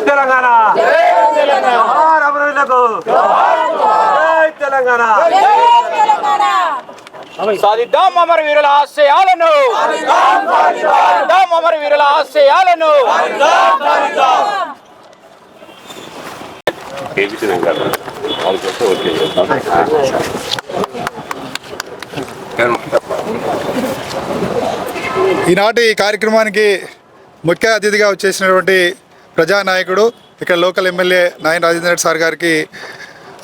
తెలంగాణ! తెలంగాణ! సాధిద్దాం అమర వీరుల ఆశయాలను! సాధిద్దాం అమర వీరుల ఆశయాలను! ఈనాటి ఈ కార్యక్రమానికి ముఖ్య అతిథిగా వచ్చేసినటువంటి ప్రజానాయకుడు ఇక్కడ లోకల్ ఎమ్మెల్యే నాయన రాజేంద్ర రెడ్డి సార్ గారికి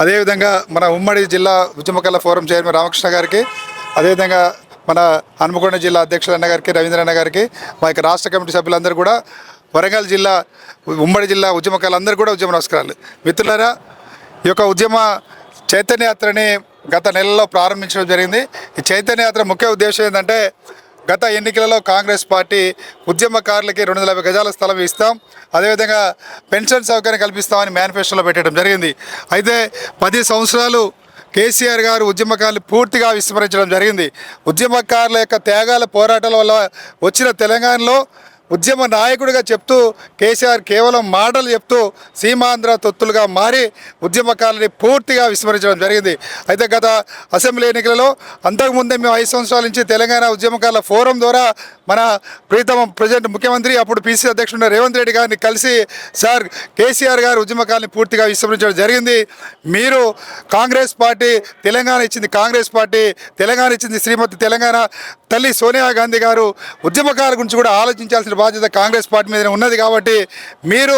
అదేవిధంగా మన ఉమ్మడి జిల్లా ఉద్యమకళ ఫోరం చైర్మన్ రామకృష్ణ గారికి అదేవిధంగా మన హనుమకొండ జిల్లా అధ్యక్షుడు అన్న గారికి రవీంద్ర గారికి మా యొక్క రాష్ట్ర కమిటీ సభ్యులందరూ కూడా వరంగల్ జిల్లా ఉమ్మడి జిల్లా ఉద్యమకాలందరూ కూడా ఉద్యమ నమస్కారాలు. మిత్రులారా ఈ యొక్క ఉద్యమ చైతన్యయాత్రని గత నెలలో ప్రారంభించడం జరిగింది. ఈ చైతన్య యాత్ర ముఖ్య ఉద్దేశం ఏంటంటే గత ఎన్నికలలో కాంగ్రెస్ పార్టీ ఉద్యమకారులకి రెండు వందల యాభై గజాల స్థలం ఇస్తాం. అదేవిధంగా పెన్షన్ సౌకర్యం కల్పిస్తామని మేనిఫెస్టోలో పెట్టడం జరిగింది. అయితే పది సంవత్సరాలు కేసీఆర్ గారు ఉద్యమకారులు పూర్తిగా విస్మరించడం జరిగింది. ఉద్యమకారుల యొక్క త్యాగాల పోరాటాల వల్ల వచ్చిన తెలంగాణలో ఉద్యమ నాయకుడిగా చెప్తూ కేసీఆర్ కేవలం మాటలు చెప్తూ సీమాంధ్ర తొత్తులుగా మారి ఉద్యమకాలని పూర్తిగా విస్మరించడం జరిగింది. అయితే గత అసెంబ్లీ ఎన్నికలలో అంతకుముందే మేము ఐదు సంవత్సరాల నుంచి తెలంగాణ ఉద్యమకారుల ఫోరం ద్వారా మన ప్రీతమ ప్రజెంట్ ముఖ్యమంత్రి అప్పుడు పీసీ అధ్యక్షుడు రేవంత్ రెడ్డి గారిని కలిసి సార్ కేసీఆర్ గారు ఉద్యమకాలని పూర్తిగా విస్మరించడం జరిగింది. మీరు కాంగ్రెస్ పార్టీ తెలంగాణ ఇచ్చింది కాంగ్రెస్ పార్టీ తెలంగాణ ఇచ్చింది శ్రీమతి తెలంగాణ తల్లి సోనియా గాంధీ గారు ఉద్యమకాల గురించి కూడా ఆలోచించాల్సిన బాధ్యత కాంగ్రెస్ పార్టీ మీద ఉన్నది కాబట్టి మీరు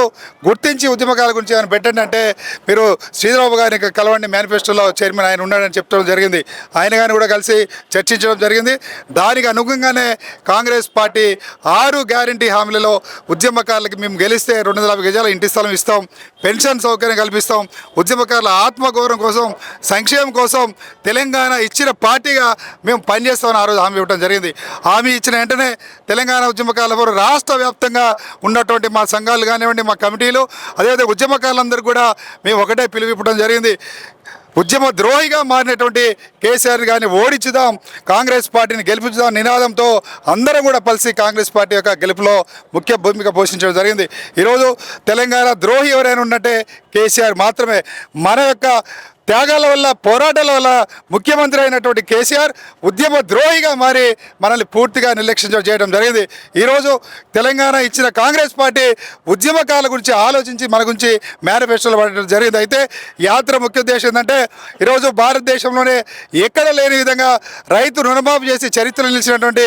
గుర్తించి ఉద్యమకాల గురించి ఏమైనా పెట్టండి అంటే మీరు శ్రీధరబాబు గారిని కలవండి మేనిఫెస్టోలో చైర్మన్ ఆయన ఉన్నాడని చెప్పడం జరిగింది. ఆయన గారిని కూడా కలిసి చర్చించడం జరిగింది. దానికి అనుగుణంగానే కాంగ్రెస్ పార్టీ ఆరు గ్యారంటీ హామీలలో ఉద్యమకారులకు మేము గెలిస్తే రెండు వందల యాభై గజాల ఇంటి స్థలం ఇస్తాం. పెన్షన్ సౌకర్యం కల్పిస్తాం. ఉద్యమకారుల ఆత్మగౌరవం కోసం సంక్షేమం కోసం తెలంగాణ ఇచ్చిన పార్టీగా మేము పనిచేస్తామని ఆ రోజు హామీ ఇవ్వడం జరిగింది. హామీ ఇచ్చిన వెంటనే తెలంగాణ ఉద్యమకారుల వారు రాష్ట్ర వ్యాప్తంగా ఉన్నటువంటి మా సంఘాలు కానివ్వండి మా కమిటీలు అదేవిధంగా ఉద్యమకారులందరూ కూడా మేము ఒకటే పిలువిప్పడం ఇవ్వడం జరిగింది. ఉద్యమ ద్రోహిగా మారినటువంటి కేసీఆర్ గారిని ఓడించుదాం కాంగ్రెస్ పార్టీని గెలిపించుదాం నినాదంతో అందరం కూడా కలిసి కాంగ్రెస్ పార్టీ యొక్క గెలుపులో ముఖ్య భూమిక పోషించడం జరిగింది. ఈరోజు తెలంగాణ ద్రోహి ఎవరైనా ఉన్నట్టే కేసీఆర్ మాత్రమే. మన యొక్క త్యాగాల వల్ల పోరాటాల వల్ల ముఖ్యమంత్రి అయినటువంటి కేసీఆర్ ఉద్యమ ద్రోహిగా మారి మనల్ని పూర్తిగా నిర్లక్ష్యం చేయడం జరిగింది. ఈరోజు తెలంగాణ ఇచ్చిన కాంగ్రెస్ పార్టీ ఉద్యమకాల గురించి ఆలోచించి మన గురించి మేనిఫెస్టోలు పడడం జరిగింది. అయితే యాత్ర ముఖ్య ఉద్దేశం ఏంటంటే ఈరోజు భారతదేశంలోనే ఎక్కడ లేని విధంగా రైతు రుణమాఫీ చేసి చరిత్ర నిలిచినటువంటి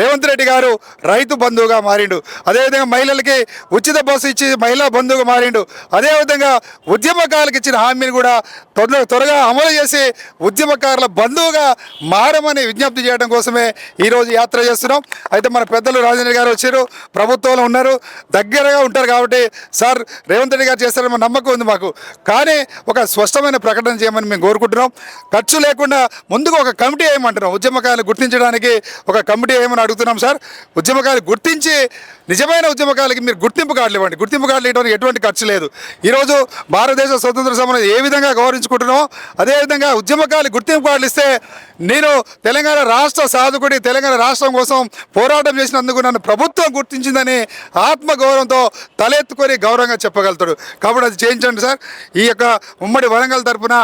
రేవంత్ రెడ్డి గారు రైతు బంధువుగా మారిండు. అదేవిధంగా మహిళలకి ఉచిత బస్సు ఇచ్చి మహిళా బంధువుగా మారిండు. అదేవిధంగా ఉద్యమకాలకు ఇచ్చిన హామీని కూడా తొందర త్వరగా అమలు చేసి ఉద్యమకారుల బంధువుగా మారమని విజ్ఞప్తి చేయడం కోసమే ఈరోజు యాత్ర చేస్తున్నాం. అయితే మన పెద్దలు రాజేంద్ర గారు వచ్చారు ప్రభుత్వంలో ఉన్నారు దగ్గరగా ఉంటారు కాబట్టి సార్ రేవంత్ రెడ్డి గారు చేస్తారని నమ్మకం ఉంది మాకు. కానీ ఒక స్పష్టమైన ప్రకటన చేయమని మేము కోరుకుంటున్నాం. ఖర్చు లేకుండా ముందుగా ఒక కమిటీ వేయమంటున్నాం. ఉద్యమకారులు గుర్తించడానికి ఒక కమిటీ వేయమని అడుగుతున్నాం సార్. ఉద్యమకారులు గుర్తించి నిజమైన ఉద్యమకారులకి మీరు గుర్తింపు కార్డులు ఇవ్వండి. గుర్తింపు కార్డులు ఇవ్వడానికి ఎటువంటి ఖర్చు లేదు. ఈరోజు భారతదేశ స్వతంత్ర సమరం ఏ విధంగా గౌరవించుకుంటున్నామో అదేవిధంగా ఉద్యమకారులు గుర్తింపు కార్డులు ఇస్తే నేను తెలంగాణ రాష్ట్ర సాధకుడి తెలంగాణ రాష్ట్రం కోసం పోరాటం చేసినందుకు నన్ను ప్రభుత్వం గుర్తించిందని ఆత్మగౌరవంతో తలెత్తుకొని గౌరవంగా చెప్పగలుగుతాడు. కాబట్టి అది చేయించండి సార్. ఈ యొక్క ఉమ్మడి వరంగల్ తరపున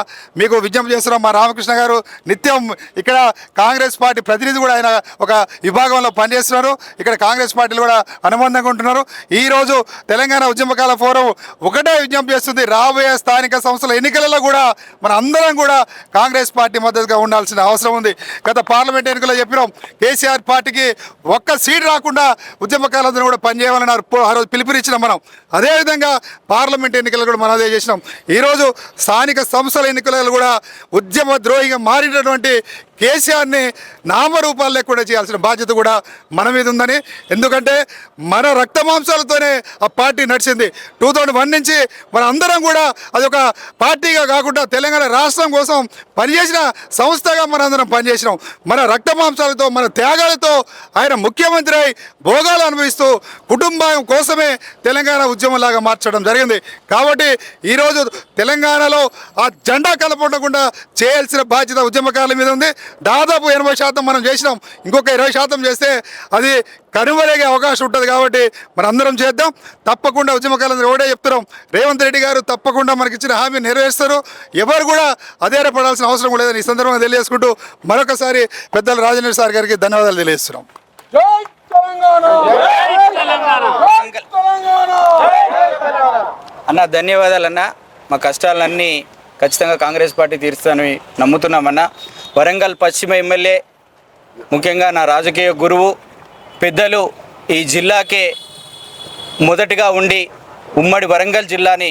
మీకు విజ్ఞప్తి చేస్తున్నాం మా రామకృష్ణ గారు. నిత్యం ఇక్కడ కాంగ్రెస్ పార్టీ ప్రతినిధి కూడా ఆయన ఒక విభాగంలో పనిచేస్తున్నారు. ఇక్కడ కాంగ్రెస్ పార్టీలు కూడా అనుబంధంగా ఉంటున్నారు. ఈరోజు తెలంగాణ ఉద్యమకాల ఫోరం ఒకటే విజ్ఞప్తి చేస్తుంది. రాబోయే స్థానిక సంస్థల ఎన్నికలలో కూడా మన అందరం కూడా కాంగ్రెస్ పార్టీ మద్దతుగా ఉండాల్సిన అవసరం ఉంది. గత పార్లమెంట్ ఎన్నికల్లో చెప్పినాం కేసీఆర్ పార్టీకి ఒక్క సీట్ రాకుండా ఉద్యమకాలందరూ కూడా పనిచేయాలన్నారు. పో- ఆ రోజు పిలుపునిచ్చినాం మనం. అదేవిధంగా పార్లమెంట్ ఎన్నికలు కూడా మనం అదే చేసినాం. ఈరోజు స్థానిక సంస్థల ఎన్నికలలో కూడా ఉద్యమ ద్రోహిగా మారినటువంటి కేసీఆర్ని నామరూపాలు లేకుండా చేయాల్సిన బాధ్యత కూడా మన మీద ఉందని. ఎందుకంటే మన రక్త మాంసాలతోనే ఆ పార్టీ నడిచింది. టూ థౌజండ్ వన్ నుంచి మన అందరం కూడా అదొక పార్టీగా కాకుండా తెలంగాణ రాష్ట్రం కోసం పనిచేసిన సంస్థగా మనందరం పనిచేసినాం. మన రక్త మాంసాలతో మన త్యాగాలతో ఆయన ముఖ్యమంత్రి అయి భోగాలు అనుభవిస్తూ కుటుంబం కోసమే తెలంగాణ ఉద్యమంలాగా మార్చడం జరిగింది. కాబట్టి ఈరోజు తెలంగాణలో ఆ జెండా కలపడకుండా చేయాల్సిన బాధ్యత ఉద్యమకారుల మీద ఉంది. దాదాపు ఎనభై శాతం మనం చేసినాం. ఇంకొక ఇరవై శాతం చేస్తే అది కనుమరుగే అవకాశం ఉంటుంది కాబట్టి మనం అందరం చేద్దాం. తప్పకుండా ఉద్యమకాలంలో ఒకటే చెప్తున్నాం. రేవంత్ రెడ్డి గారు తప్పకుండా మనకి ఇచ్చిన హామీ నెరవేరుస్తారు. ఎవరు కూడా అధైర్యపడాల్సిన అవసరం లేదని ఈ సందర్భంగా తెలియజేసుకుంటూ మరొకసారి పెద్దల రాజేంద్ర సార్ గారికి ధన్యవాదాలు తెలియజేస్తున్నాం. అన్న ధన్యవాదాలు అన్న. మా కష్టాలన్నీ ఖచ్చితంగా కాంగ్రెస్ పార్టీ తీరుస్తానని నమ్ముతున్నామన్న వరంగల్ పశ్చిమ ఎమ్మెల్యే ముఖ్యంగా నా రాజకీయ గురువు పెద్దలు ఈ జిల్లాకే మొదటిగా ఉండి ఉమ్మడి వరంగల్ జిల్లాని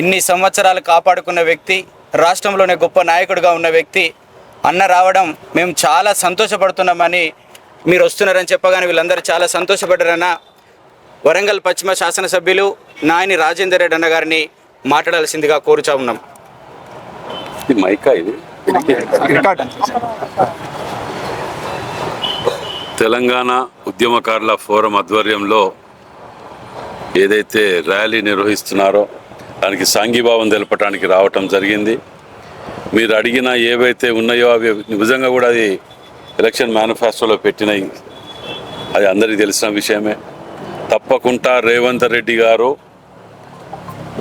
ఇన్ని సంవత్సరాలు కాపాడుకున్న వ్యక్తి రాష్ట్రంలోనే గొప్ప నాయకుడిగా ఉన్న వ్యక్తి. అన్న రావడం మేము చాలా సంతోషపడుతున్నామని మీరు వస్తున్నారని చెప్పగానే వీళ్ళందరూ చాలా సంతోషపడ్డారన్న. వరంగల్ పశ్చిమ శాసనసభ్యులు నాయని రాజేందర్ రెడ్డి అన్న గారిని మాట్లాడాల్సిందిగా కోరుచా ఉన్నాం. ఇది మైకా ఇది? తెలంగాణ ఉద్యమకారుల ఫోరం ఆధ్వర్యంలో ఏదైతే ర్యాలీ నిర్వహిస్తున్నారో దానికి సాంఘీభావం తెలపడానికి రావటం జరిగింది. మీరు అడిగిన ఏవైతే ఉన్నాయో అవి నిజంగా కూడా అది ఎలక్షన్ మేనిఫెస్టోలో పెట్టినాయి అది అందరికీ తెలిసిన విషయమే. తప్పకుండా రేవంత్ రెడ్డి గారు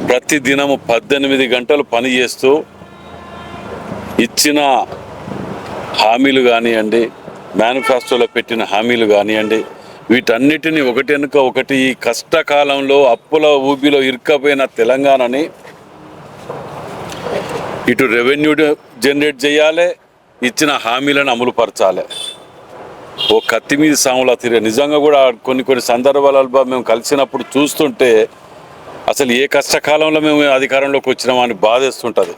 ప్రతి దినము పద్దెనిమిది గంటలు పని చేస్తూ ఇచ్చిన హామీలు కానివ్వండి మేనిఫెస్టోలో పెట్టిన హామీలు కానివ్వండి వీటన్నిటిని ఒకటి వెనుక ఒకటి ఈ కష్టకాలంలో అప్పుల ఊబిలో ఇరుక్కపోయిన తెలంగాణని ఇటు రెవెన్యూ జనరేట్ చేయాలి ఇచ్చిన హామీలను అమలు పరచాలి. ఓ కత్తి మీద సాములా తిరిగి నిజంగా కూడా కొన్ని కొన్ని సందర్భాలలో మేము కలిసినప్పుడు చూస్తుంటే అసలు ఏ కష్టకాలంలో మేము అధికారంలోకి వచ్చినామని బాధేస్తుంటుంది.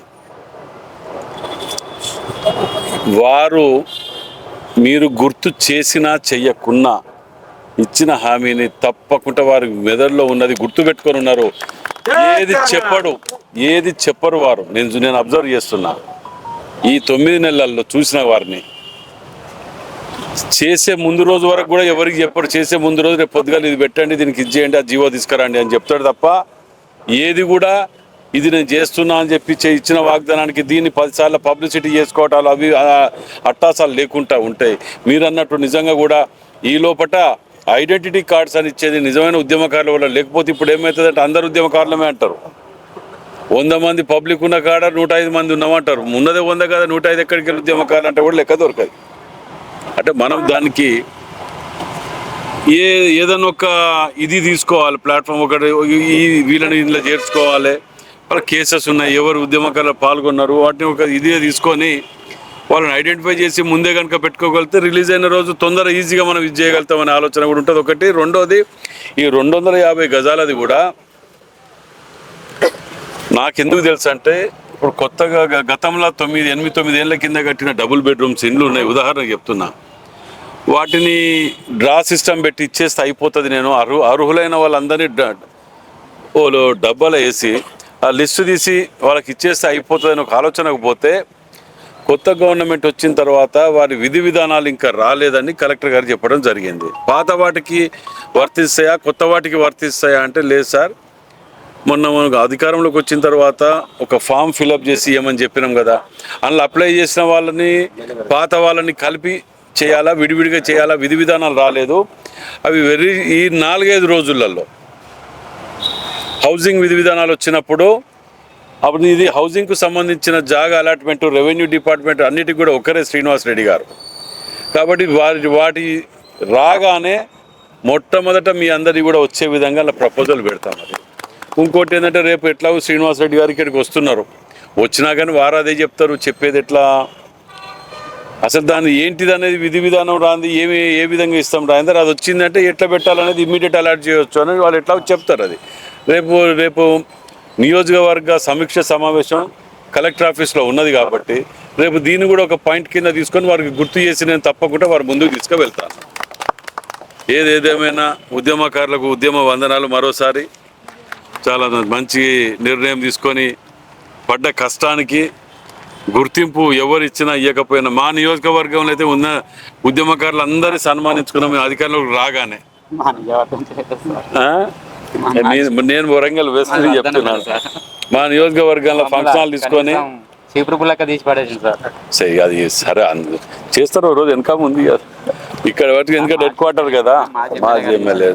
వారు మీరు గుర్తు చేసినా చెయ్యకున్నా ఇచ్చిన హామీని తప్పకుండా వారి మెదడులో ఉన్నది గుర్తు పెట్టుకొని ఉన్నారు. ఏది చెప్పడు ఏది చెప్పరు వారు. నేను నేను అబ్జర్వ్ చేస్తున్నా. ఈ తొమ్మిది నెలల్లో చూసిన వారిని. చేసే ముందు రోజు వరకు కూడా ఎవరికి చెప్పడు చేసే ముందు రోజు రేపు పొద్దుగాల ఇది పెట్టండి దీనికి ఇది చేయండి ఆ జీవో తీసుకురండి అని చెప్తాడు తప్ప ఏది కూడా ఇది నేను చేస్తున్నా అని చెప్పి ఇచ్చిన వాగ్దానానికి దీన్ని పదిసార్లు పబ్లిసిటీ చేసుకోవటాలు అవి అట్టాసాలు లేకుండా ఉంటాయి. మీరు అన్నట్టు నిజంగా కూడా ఈ లోపట ఐడెంటిటీ కార్డ్స్ అని ఇచ్చేది నిజమైన ఉద్యమకారుల వల్ల లేకపోతే ఇప్పుడు ఏమవుతుందంటే అందరు ఉద్యమకారులమే అంటారు. వంద మంది పబ్లిక్ ఉన్న కాడ నూట ఐదు మంది ఉన్నామంటారు. ఉన్నదే వంద కదా నూట ఐదు ఎక్కడికి వెళ్ళి ఉద్యమకారులు అంటే కూడా లెక్క దొరకదు. అంటే మనం దానికి ఏ ఏదైనా ఒక ఇది తీసుకోవాలి ప్లాట్ఫామ్ ఒకటి ఈ వీళ్ళని ఇందులో చేర్చుకోవాలి. వాళ్ళ కేసెస్ ఉన్నాయి ఎవరు ఉద్యమకారులు పాల్గొన్నారు వాటిని ఒక ఇదే తీసుకొని వాళ్ళని ఐడెంటిఫై చేసి ముందే కనుక పెట్టుకోగలిగితే రిలీజ్ అయిన రోజు తొందర ఈజీగా మనం ఇది చేయగలుగుతామనే ఆలోచన కూడా ఉంటుంది. ఒకటి. రెండోది ఈ రెండు వందల యాభై గజాలది కూడా నాకెందుకు తెలుసు అంటే ఇప్పుడు కొత్తగా గతంలో తొమ్మిది ఎనిమిది తొమ్మిది ఏళ్ళ కింద కట్టిన డబుల్ బెడ్రూమ్స్ ఇండ్లు ఉన్నాయి. ఉదాహరణకు చెప్తున్నా. వాటిని డ్రా సిస్టమ్ పెట్టి ఇచ్చేస్తే అయిపోతుంది నేను. అర్హు అర్హులైన వాళ్ళందరినీ డ- ఓలో డబ్బాలో వేసి లిస్టు తీసి వాళ్ళకి ఇచ్చేస్తే అయిపోతుందని ఒక ఆలోచనకు పోతే కొత్త గవర్నమెంట్ వచ్చిన తర్వాత వారి విధి విధానాలు ఇంకా రాలేదని కలెక్టర్ గారు చెప్పడం జరిగింది. పాత వాటికి వర్తిస్తాయా? కొత్త వాటికి వర్తిస్తాయా అంటే లేదు సార్. మొన్న మనకు అధికారంలోకి వచ్చిన తర్వాత ఒక ఫామ్ ఫిలప్ చేసి ఇవ్వమని చెప్పినాం కదా. అందులో అప్లై చేసిన వాళ్ళని పాత వాళ్ళని కలిపి చేయాలా? విడివిడిగా చేయాలా? విధి విధానాలు రాలేదు. అవి వెరీ ఈ నాలుగైదు రోజులలో హౌసింగ్ విధి విధానాలు వచ్చినప్పుడు అప్పుడు ఇది హౌసింగ్కు సంబంధించిన జాగా అలాట్మెంట్ రెవెన్యూ డిపార్ట్మెంట్ అన్నిటికి కూడా ఒకరే శ్రీనివాస్ రెడ్డి గారు. కాబట్టి వారి వాటి రాగానే మొట్టమొదట మీ అందరి కూడా వచ్చే విధంగా అలా ప్రపోజల్ పెడతాం అది. ఇంకోటి ఏంటంటే రేపు ఎట్లాగో శ్రీనివాస్ రెడ్డి గారు ఇక్కడికి వస్తున్నారు. వచ్చినా కానీ వారు అదే చెప్తారు చెప్పేది ఎట్లా? అసలు దాన్ని ఏంటిది అనేది విధి విధానం రాంది ఏమి ఏ విధంగా ఇస్తాం రాందరు అది వచ్చిందంటే ఎట్లా పెట్టాలనేది ఇమ్మీడియట్ అలర్ట్ చేయొచ్చు అనేది వాళ్ళు ఎట్లా చెప్తారు అది. రేపు రేపు నియోజకవర్గ సమీక్ష సమావేశం కలెక్టర్ ఆఫీస్లో ఉన్నది కాబట్టి రేపు దీన్ని కూడా ఒక పాయింట్ కింద తీసుకొని వారికి గుర్తు చేసి నేను తప్పకుండా వారి ముందుకు తీసుకువెళ్తాను. ఏదేదేమైనా ఉద్యమకారులకు ఉద్యమ వందనాలు మరోసారి. చాలా మంచి నిర్ణయం తీసుకొని పడ్డ కష్టానికి గుర్తింపు ఎవరు ఇచ్చినా ఇవ్వకపోయినా మా నియోజకవర్గంలో అయితే ఉన్న ఉద్యమకారులు అందరినీ సన్మానించుకున్నాం అధికారంలోకి రాగానే? నేను- నేను వరంగల్ వెస్ట్ చెప్తున్నాను. మా నియోజకవర్గంలో ఫంక్షన్ హాల్ తీసుకొని సార్. సరే అది సరే అందు చేస్తారు రోజు వెనక ఉంది కదా ఇక్కడ వరకు ఎందుకంటే హెడ్ క్వార్టర్ కదా మాజీ ఎమ్మెల్యే.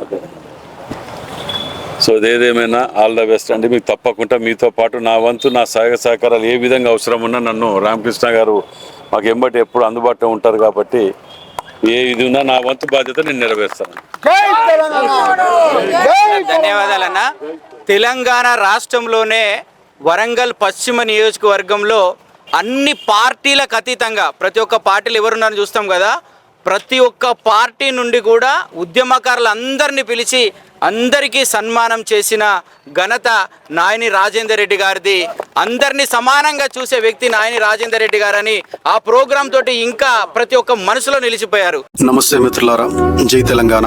సో ఏదేమైనా ఆల్ ద బెస్ట్ అండి. మీకు తప్పకుండా మీతో పాటు నా వంతు నా సహాయ సహకారాలు ఏ విధంగా అవసరం ఉన్నా నన్ను రామకృష్ణ గారు మాకు ఎంబటి ఎప్పుడు అందుబాటులో ఉంటారు కాబట్టి ఏ ఇది ఉన్నా నా వంతు బాధ్యత నేను నెరవేరుస్తాను. ధన్యవాదాలన్న. తెలంగాణ రాష్ట్రంలోనే వరంగల్ పశ్చిమ నియోజకవర్గంలో అన్ని పార్టీలకు అతీతంగా ప్రతి ఒక్క పార్టీలు ఎవరున్నారని చూస్తాం కదా ప్రతి ఒక్క పార్టీ నుండి కూడా ఉద్యమకారులందరినీ పిలిచి అందరికీ సన్మానం చేసిన ఘనత నాయని రాజేందర్ రెడ్డి గారిది. అందరినీ సమానంగా చూసే వ్యక్తి నాయని రాజేందర్ రెడ్డి గారని ఆ ప్రోగ్రాం తోటి ఇంకా ప్రతి ఒక్క మనసులో నిలిచిపోయారు. నమస్తే మిత్రులారా జై తెలంగాణ.